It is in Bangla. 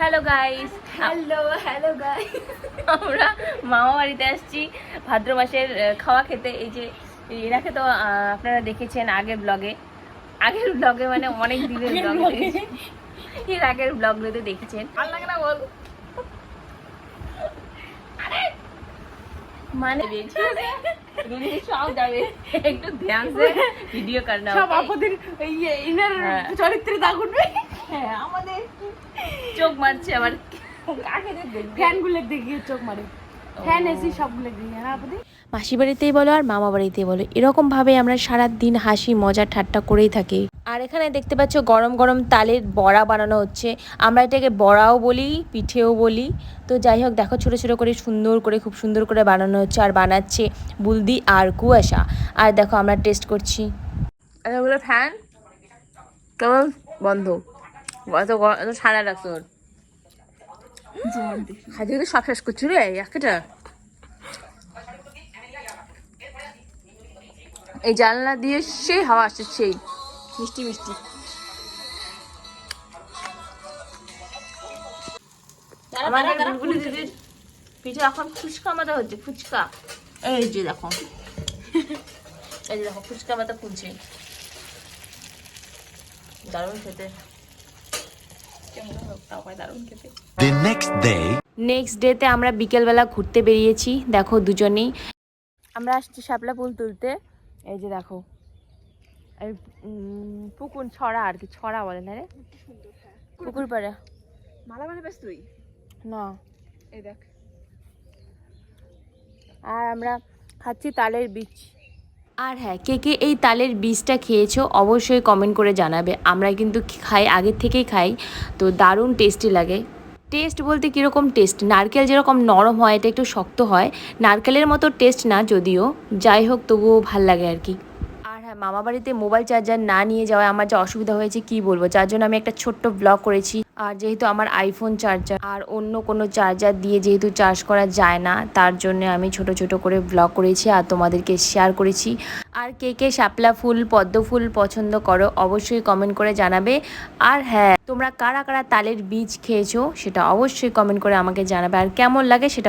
Hello guys hello hello guy আমরা মামা বাড়িতে আসছি। ভাদ্র মাসের খাওয়া খেতে। এই যে এনাকে তো আপনারা দেখেছেন আগের ব্লগে আগের ব্লগে মানে অনেক দিনের ব্লগে এর আগের ব্লগগুলোতে দেখেছেন। ভালো লাগে না বল। মানে সব যাবে। একটু ধ্যান ভিডিও করনা সব আপনাদের এই ইনার হ্যাঁ। চরিত্রে দাগ উঠবে। চোখ মারছে আবার। কাকে যে দেখবে ফ্যানগুলো দেখিয়ে চোখ মারে। ফ্যান এসি সবগুলো দিয়ে হ্যাঁ আপনি? মাসি বাড়িতেই বলো আর মামা বাড়িতেই বলো এরকমভাবে আমরা সারা দিন হাসি মজা ঠাট্টা করেই থাকি। আর এখানে দেখতে পাচ্ছ গরম গরম তালের বড়া বানানো হচ্ছে। আমরা এটাকে বড়াও বলি পিঠেও বলি। তো যাই হোক দেখো ছোটো ছোটো করে সুন্দর করে খুব সুন্দর করে বানানো হচ্ছে আর বানাচ্ছে বুলদি আর কুয়াশা। আর দেখো আমরা টেস্ট করছি। আর ওগুলো ফ্যান কেবল বন্ধ। এত এত ঠান্ডা লাগছে ওর খাইতে সব শেষ করছি রে একটা। এই জানলা দিয়ে সেই হাওয়া আসছে সেই। মিষ্টি মিষ্টি। আমাদের বুলবুলি দিদির পিঠে এখন ফুচকা মতো হচ্ছে ফুচকা। এই যে দেখো। এই যে দেখো ফুচকা মতো ফুলছে। দারুণ খেতে। কেমন হোক তাও দারুণ খেতে. নেক্সট ডেতে আমরা বিকেলবেলা ঘুরতে বেরিয়েছি দেখো দুজনেই। আমরা আসছি শাপলা ফুল তুলতে। এই যে দেখো। এই পুকুর ছড়া আর কি ছড়া বলে না রে? পুকুর পাড়া। মালা তুই? না। এই দেখ। আর আমরা খাচ্ছি তালের বীজ। আর হ্যাঁ কে কে এই তালের বীজটা খেয়েছো অবশ্যই কমেন্ট করে জানাবে। আমরা কিন্তু খাই, আগের থেকেই খাই, তো দারুণ টেস্টি লাগে। টেস্ট বলতে কীরকম টেস্ট নারকেল যেরকম নরম হয়, এটা একটু শক্ত হয়। নারকেলের মতো টেস্ট না যদিও। যাই হোক, তবুও ভালো লাগে আর কি। হ্যাঁ মামা বাড়িতে মোবাইল চার্জার না নিয়ে যাওয়ায় আমার যে অসুবিধা হয়েছে কি বলব? যার জন্য আমি একটা ছোট্ট ব্লগ করেছি। আর যেহেতু আমার আইফোন চার্জার আর অন্য কোনো চার্জার দিয়ে যেহেতু চার্জ করা যায় না, তার জন্য আমি ছোট ছোট করে ব্লগ করেছি আর তোমাদেরকে শেয়ার করেছি। আর কে কে শাপলা ফুল, পদ্ম ফুল পছন্দ করো, অবশ্যই কমেন্ট করে জানাবে। আর হ্যাঁ তোমরা কারা কারা তালের বীজ খেয়েছো, সেটা অবশ্যই কমেন্ট করে আমাকে জানাবে। আর কেমন লাগে সেটা